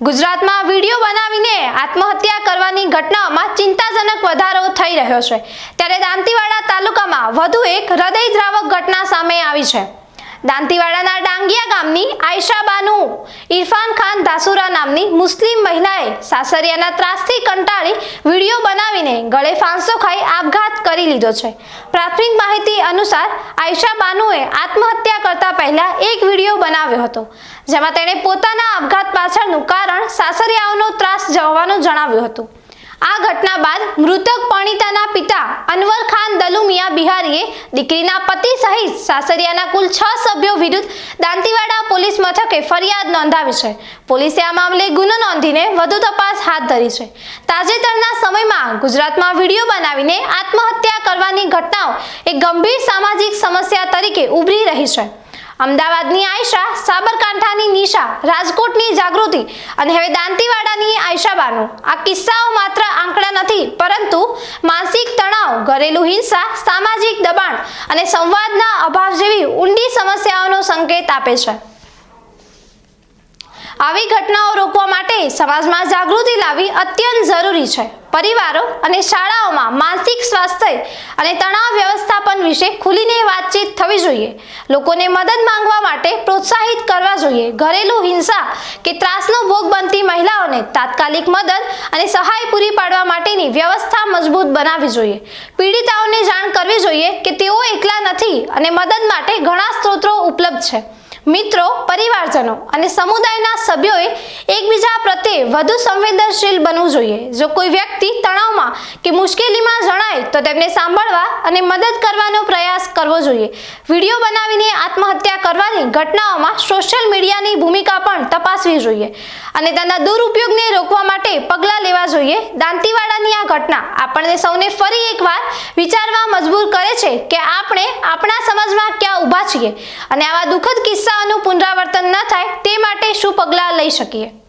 ગુજરાતમાં વીડિયો બનાવીને આત્મહત્યા કરવાની ઘટનાઓમાં ચિંતાજનક વધારો થઈ રહ્યો છે. ત્યારે દાંતીવાડા તાલુકામાં વધુ એક હૃદયદ્રાવક ઘટના સામે આવી છે. દાંતીવાડાના ડાંગિયા ગામની આયશા બાનુ, ઇરફાન ખાન દાસુરા નામની મુસ્લિમ મહિલાએ સાસરિયાના ત્રાસથી કંટાળી વીડિયો બનાવીને ગળે ફાંસો ખાઈ આપઘાત કરી લીધો છે. પ્રાથમિક માહિતી અનુસાર આયશા બાનુએ આત્મહત્યા કરતા પહેલા એક વીડિયો બનાવ્યો હતો, જેમાં તેણે પોતાના આપઘાત પાછળનું સાસરિયાઓનો ત્રાસ જવાનું જણાવ્યું હતું. આ ઘટના બાદ મૃતક પણિતાના પિતા અનવર ખાન દલુમિયા બિહારીએ દીકરીના પતિ સહિત સાસરિયાના કુલ છ સભ્યો વિરુદ્ધ દાંતીવાડા પોલીસ મથકે ફરિયાદ નોંધાવી છે. પોલીસે આ મામલે ગુનો નોંધીને વધુ તપાસ હાથ ધરી છે. તાજેતરના સમયમાં ગુજરાતમાં વીડિયો બનાવીને આત્મહત્યા કરવાની ઘટનાઓ એક ગંભીર સામાજિક સમસ્યા તરીકે ઉભરી રહી છે. અમદાવાદની આયશા, સાબરકાંઠાની નિશા, રાજકોટની જાગૃતિ અને હવે દાંતીવાડાની આયશાબાનુ. આ કિસ્સાઓ માત્ર આંકડા નથી, પરંતુ માનસિક તણાવ, ઘરેલું હિંસા, સામાજિક દબાણ અને સંવાદના અભાવ જેવી ઊંડી સમસ્યાઓનો સંકેત આપે છે. આવી ઘટનાઓ રોકવા માટે સમાજમાં જાગૃતિ લાવવી અત્યંત જરૂરી છે. પરિવારો અને શાળાઓમાં માનસિક સ્વાસ્થ્ય અને તણાવ વ્યવસ્થાપન વિશે ખુલીને વાતચીત થવી જોઈએ. લોકોને મદદ માંગવા માટે પ્રોત્સાહિત કરવા જોઈએ. ઘરેલુ હિંસા કે ત્રાસનો ભોગ બનતી મહિલાઓને તાત્કાલિક મદદ અને સહાય પૂરી પાડવા માટેની વ્યવસ્થા મજબૂત બનાવવી જોઈએ. પીડિતાઓને જાણ કરવી જોઈએ કે તેઓ એકલા નથી અને મદદ માટે ઘણા સ્ત્રોતો ઉપલબ્ધ છે. મિત્રો, પરિવારજનો અને સમુદાયના સભ્યોએ એકબીજા પ્રત્યે વધુ સંવેદનશીલ બનવું જોઈએ. જો કોઈ વ્યક્તિ તણાવમાં કે મુશ્કેલીમાં જણાય, તો તેમને સાંભળવા અને મદદ કરવાનો પ્રયાસ કરવો જોઈએ. વીડિયો બનાવીને આત્મહત્યા કરવાની ઘટનાઓમાં સોશિયલ મીડિયાની ભૂમિકા પણ તપાસવી જોઈએ અને તેના દુરુપયોગને રોકવા માટે પગલાં લેવા જોઈએ. દાંતીવાડાની આ ઘટના. આપણને સૌને ફરી એકવાર વિચારવા મજબૂર કરે છે કે આપણે આપણા સમાજમાં ક્યાં ઊભા છીએ અને આવા દુઃખદ કિસ્સાઓનું પુનરાવર્તન ન થાય તે માટે શું પગલાં લઈ શકીએ?